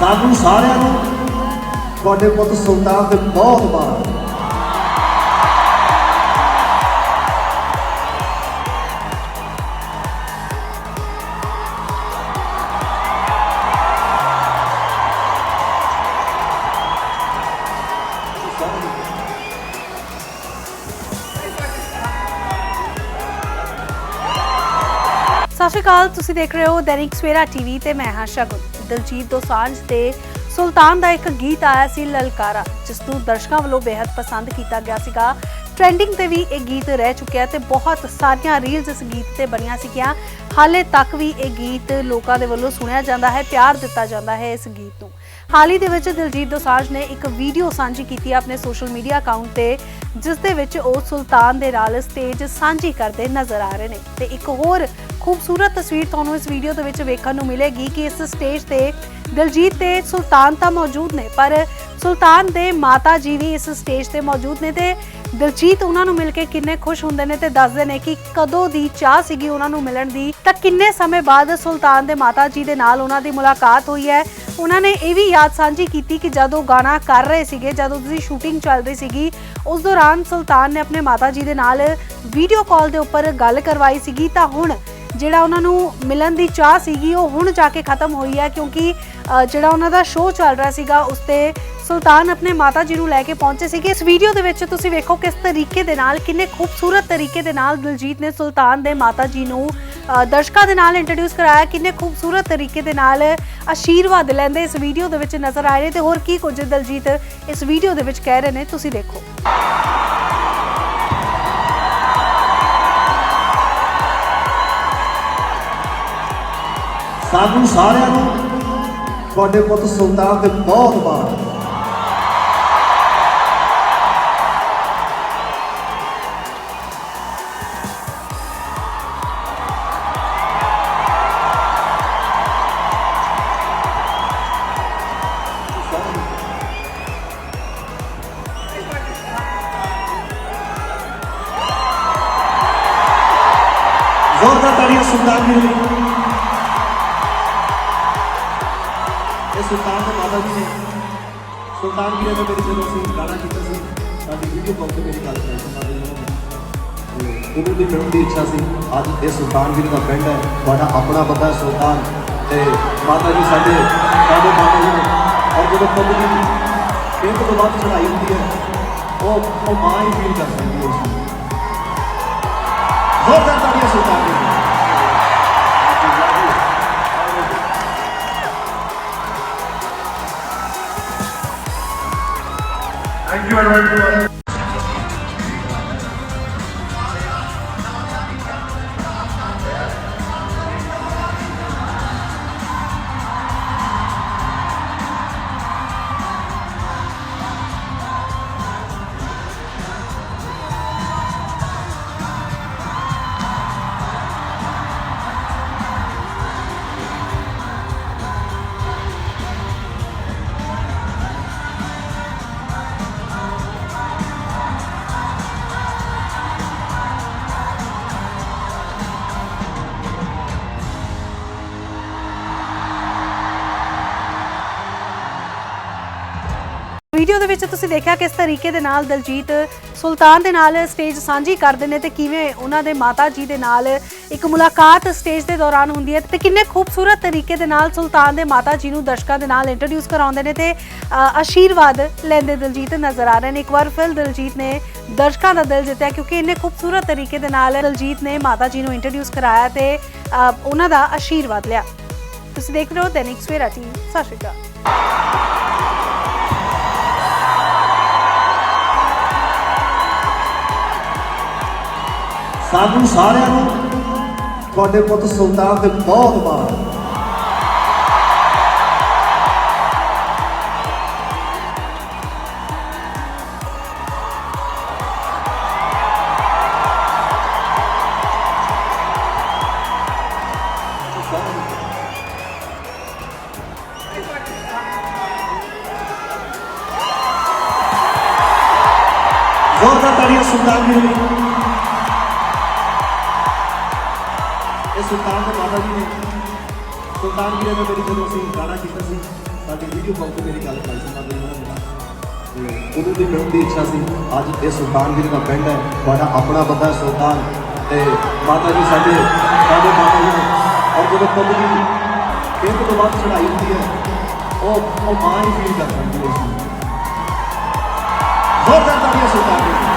ਸਾਨੂੰ ਸਾਰਿਆਂ ਨੂੰ ਤੁਹਾਡੇ ਪੁੱਤ ਸੁਲਤਾਨ ਤੇ ਬਹੁਤ ਮਾਣ। ਸਤਿ ਸ਼੍ਰੀ ਅਕਾਲ, ਤੁਸੀਂ ਦੇਖ ਰਹੇ ਹੋ ਦੈਨਿਕ ਸਵੇਰਾ ਟੀਵੀ ਤੇ ਮੈਂ ਹਾਂ ਸ਼ਗੁਨ। ਦਲਜੀਤ ਦੋਸਾਂਝ ਤੇ ਸੁਲਤਾਨ ਦਾ ਇੱਕ ਗੀਤ ਆਇਆ ਸੀ ਲਲਕਾਰਾ, ਜਿਸ ਨੂੰ ਦਰਸ਼ਕਾਂ ਵੱਲੋਂ ਬੇहद ਪਸੰਦ ਕੀਤਾ ਗਿਆ ਸੀਗਾ। ਟ੍ਰੈਂਡਿੰਗ ਤੇ ਵੀ ਇਹ ਗੀਤ ਰਹਿ ਚੁੱਕਿਆ ਤੇ ਬਹੁਤ ਸਾਰੀਆਂ ਰੀਲਸ ਇਸ ਗੀਤ ਤੇ ਬਣੀਆਂ ਸੀਗੀਆਂ। ਹਾਲੇ ਤੱਕ ਵੀ ਇਹ ਗੀਤ ਲੋਕਾਂ ਦੇ ਵੱਲੋਂ ਸੁਣਿਆ ਜਾਂਦਾ ਹੈ, ਪਿਆਰ ਦਿੱਤਾ ਜਾਂਦਾ ਹੈ ਇਸ ਗੀਤ ਨੂੰ। ਹਾਲ ਹੀ ਦੇ ਵਿੱਚ ਦਿਲਜੀਤ ਦੋਸਾਂਝ ਨੇ ਇੱਕ ਵੀਡੀਓ ਸਾਂਝੀ ਕੀਤੀ ਆਪਣੇ ਸੋਸ਼ਲ ਮੀਡੀਆ ਅਕਾਊਂਟ ਤੇ, ਜਿਸ ਦੇ ਵਿੱਚ ਉਹ ਸੁਲਤਾਨ ਦੇ ਨਾਲ ਸਟੇਜ ਸਾਂਝੀ ਕਰਦੇ ਨਜ਼ਰ ਆ ਰਹੇ ਨੇ। ਤੇ ਇੱਕ ਹੋਰ ਖੂਬਸੂਰਤ ਤਸਵੀਰ ਤੁਹਾਨੂੰ ਇਸ ਵੀਡੀਓ ਦੇ ਵਿੱਚ ਵੇਖਣ ਨੂੰ ਮਿਲੇਗੀ ਕਿ ਇਸ ਸਟੇਜ ਤੇ ਦਿਲਜੀਤ ਤੇ ਸੁਲਤਾਨ ਤਾਂ ਮੌਜੂਦ ਨੇ, ਪਰ ਸੁਲਤਾਨ ਦੇ ਮਾਤਾ ਜੀ ਵੀ ਇਸ ਸਟੇਜ ਤੇ ਮੌਜੂਦ ਨੇ ਤੇ ਦਿਲਜੀਤ ਉਹਨਾਂ ਨੂੰ ਮਿਲ ਕੇ ਕਿੰਨੇ ਖੁਸ਼ ਹੁੰਦੇ ਨੇ ਤੇ ਦੱਸਦੇ ਨੇ ਕਿ ਕਦੋਂ ਦੀ ਚਾਹ ਸੀਗੀ ਉਹਨਾਂ ਨੂੰ ਮਿਲਣ ਦੀ, ਤਾਂ ਕਿੰਨੇ ਸਮੇਂ ਬਾਅਦ ਸੁਲਤਾਨ ਦੇ ਮਾਤਾ ਜੀ ਦੇ ਨਾਲ ਉਹਨਾਂ ਦੀ ਮੁਲਾਕਾਤ ਹੋਈ ਹੈ। ਉਹਨਾਂ ਨੇ ਇਹ ਵੀ ਯਾਦ ਸਾਂਝੀ ਕੀਤੀ ਕਿ ਜਦੋਂ ਗਾਣਾ ਕਰ ਰਹੇ ਸੀਗੇ, ਜਦੋਂ ਉਹਦੀ ਸ਼ੂਟਿੰਗ ਚੱਲ ਰਹੀ ਸੀਗੀ, ਉਸ ਦੌਰਾਨ ਸੁਲਤਾਨ ਨੇ ਆਪਣੇ ਮਾਤਾ ਜੀ ਦੇ ਨਾਲ ਵੀਡੀਓ ਕਾਲ ਦੇ ਉੱਪਰ ਗੱਲ ਕਰਵਾਈ ਸੀਗੀ, ਤਾਂ ਹੁਣ ਜਿਹੜਾ ਉਹਨਾਂ ਨੂੰ ਮਿਲਣ ਦੀ ਚਾਹ ਸੀਗੀ, ਉਹ ਹੁਣ ਜਾ ਕੇ ਖਤਮ ਹੋਈ ਹੈ ਕਿਉਂਕਿ ਜਿਹੜਾ ਉਹਨਾਂ ਦਾ ਸ਼ੋਅ ਚੱਲ ਰਿਹਾ ਸੀਗਾ, ਉਸ ਤੇ ਸੁਲਤਾਨ ਆਪਣੇ ਮਾਤਾ ਜੀ ਨੂੰ ਲੈ ਕੇ ਪਹੁੰਚੇ ਸੀਗੇ। ਇਸ ਵੀਡੀਓ ਦੇ ਵਿੱਚ ਤੁਸੀਂ ਵੇਖੋ ਕਿਸ ਤਰੀਕੇ ਦੇ ਨਾਲ, ਕਿੰਨੇ ਖੂਬਸੂਰਤ ਤਰੀਕੇ ਦੇ ਨਾਲ ਦਿਲਜੀਤ ਨੇ ਸੁਲਤਾਨ ਦੇ ਮਾਤਾ ਜੀ ਨੂੰ ਦਰਸ਼ਕਾਂ ਦੇ ਨਾਲ ਇੰਟਰੋਡਿਊਸ ਕਰਾਇਆ। ਕਿੰਨੇ ਖੂਬਸੂਰਤ ਤਰੀਕੇ ਦੇ ਨਾਲ ਆਸ਼ੀਰਵਾਦ ਲੈਂਦੇ ਇਸ ਵੀਡੀਓ ਦੇ ਵਿੱਚ ਨਜ਼ਰ ਆ ਰਹੇ ਨੇ। ਤੇ ਹੋਰ ਕੀ ਕੁਝ ਦਿਲਜੀਤ ਇਸ ਵੀਡੀਓ ਦੇ ਵਿੱਚ ਕਹਿ ਰਹੇ ਨੇ, ਤੁਸੀਂ ਦੇਖੋ। ਸਾਨੂੰ ਸਾਰਿਆਂ ਨੂੰ ਤੁਹਾਡੇ ਪੁੱਤ ਸੁਲਤਾਨ ਤੇ ਬਹੁਤ ਮਾਣ ਜ਼ੋਰਦਾਰ ਤਾੜੀਆਂ ਸੁਲਤਾਨ ਜੀ ਲਈ ਇਹ ਸੁਲਤਾਨ ਦੇ ਮਾਤਾ ਜੀ ਨੇ ਸੁਲਤਾਨ ਵੀਰੇ ਨੇ ਮੇਰੀ ਜਦੋਂ ਅਸੀਂ ਗਾਣਾ ਕੀਤਾ ਸੀ ਸਾਡੀ ਵੀਡੀਓ ਕਾਲ ਤੇ ਮੇਰੀ ਗੱਲ ਕਰੀ ਸੀ ਮਾਤਾ ਜੀ ਨੇ ਉਦੋਂ ਦੀ ਫਿਲਮ ਦੀ ਇੱਛਾ ਸੀ ਅੱਜ ਇਹ ਸੁਲਤਾਨ ਵੀਰੇ ਦਾ ਪਿੰਡ ਹੈ ਤੁਹਾਡਾ ਆਪਣਾ ਬੰਦਾ ਹੈ ਸੁਲਤਾਨ ਤੇ ਮਾਤਾ ਜੀ ਸਾਡੇ ਸਾਡੇ ਮਾਤਾ ਜੀ ਨੇ ਔਰ ਜਦੋਂ ਪੁੱਤ ਦੀ ਪਿੰਡ ਤੋਂ ਬਾਅਦ ਚੜਾਈ ਹੁੰਦੀ ਹੈ ਉਹ ਉਹ ਮਾਂ ਹੀ ਫੀਲ ਕਰ ਸਕਦੀ ਹੈ ਉਸ ਨੂੰ ਜ਼ੋਰਦਾਰ ਤਾੜੀਆਂ ਸੁਲਤਾਨ Thank you very ਵੀਡੀਓ ਦੇ ਵਿੱਚ ਤੁਸੀਂ ਦੇਖਿਆ ਕਿਸ ਤਰੀਕੇ ਦੇ ਨਾਲ ਦਲਜੀਤ ਸੁਲਤਾਨ ਦੇ ਨਾਲ ਸਟੇਜ ਸਾਂਝੀ ਕਰਦੇ ਨੇ ਤੇ ਕਿਵੇਂ ਉਹਨਾਂ ਦੇ ਮਾਤਾ ਜੀ ਦੇ ਨਾਲ ਇੱਕ ਮੁਲਾਕਾਤ ਸਟੇਜ ਦੇ ਦੌਰਾਨ ਹੁੰਦੀ ਹੈ ਤੇ ਕਿੰਨੇ ਖੂਬਸੂਰਤ ਤਰੀਕੇ ਦੇ ਨਾਲ ਸੁਲਤਾਨ ਦੇ ਮਾਤਾ ਜੀ ਨੂੰ ਦਰਸ਼ਕਾਂ ਦੇ ਨਾਲ ਇੰਟਰੋਡਿਊਸ ਕਰਾਉਂਦੇ ਨੇ ਤੇ ਆਸ਼ੀਰਵਾਦ ਲੈਂਦੇ ਦਿਲਜੀਤ ਨਜ਼ਰ ਆ ਰਹੇ ਨੇ। ਇੱਕ ਵਾਰ ਫਿਰ ਦਿਲਜੀਤ ਨੇ ਦਰਸ਼ਕਾਂ ਦਾ ਦਿਲ ਜਿੱਤਿਆ ਕਿਉਂਕਿ ਇੰਨੇ ਖੂਬਸੂਰਤ ਤਰੀਕੇ ਦੇ ਨਾਲ ਦਲਜੀਤ ਨੇ ਮਾਤਾ ਜੀ ਨੂੰ ਇੰਟਰੋਡਿਊਸ ਕਰਾਇਆ ਤੇ ਉਹਨਾਂ ਦਾ ਆਸ਼ੀਰਵਾਦ ਲਿਆ। ਤੁਸੀਂ ਦੇਖ ਰਹੇ ਹੋ ਦੈਨਿਕ ਸਵੇਰਾ ਟੀਵੀ। ਸਤਿ ਸ਼੍ਰੀ ਅਕਾਲ। ਸਾਨੂੰ ਸਾਰਿਆਂ ਨੂੰ ਤੁਹਾਡੇ ਪੁੱਤ ਸੁਲਤਾਨ ਤੇ ਬਹੁਤ ਮਾਣ ਜ਼ੋਰਦਾਰ ਤਾੜੀਆਂ ਸੁਲਤਾਨ ਜੀ ਸੁਲਤਾਨ ਦੇ ਮਾਤਾ ਜੀ ਨੇ, ਸੁਲਤਾਨ ਵੀਰੇ ਨੇ ਮੇਰੀ ਜਦੋਂ ਅਸੀਂ ਗਾਣਾ ਕੀਤਾ ਸੀ, ਸਾਡੀ ਵੀਡੀਓ ਕਾਲ ਤੇ ਮੇਰੀ ਗੱਲ ਕਰਾਈ ਸੀ ਮੈਂ ਉਹਨਾਂ ਨੂੰ ਤੇ ਉਦੋਂ ਦੀ ਫਿਲਮ ਦੀ ਇੱਛਾ ਸੀ, ਅੱਜ ਇਹ ਸੁਲਤਾਨ ਵੀਰ ਦਾ ਪਿੰਡ ਹੈ, ਤੁਹਾਡਾ ਆਪਣਾ ਬੰਦਾ ਸੁਲਤਾਨ। ਤੇ ਮਾਤਾ ਜੀ ਸਾਡੇ ਸਾਡੇ ਮਾਤਾ ਜੀ ਨੇ, ਔਰ ਜਦੋਂ ਪੁੱਤ ਦੀ ਪਿੰਡ ਤੋਂ ਬਾਅਦ ਚੜਾਈ ਹੁੰਦੀ ਹੈ, ਉਹ ਉਹ ਮਾਂ ਹੀ ਫੀਲ ਕਰ ਸਕਦੀ ਹੈ ਜ਼ੋਰਦਾਰ ਤਾੜੀਆਂ ਸੁਲਤਾਨ ਵੀਰ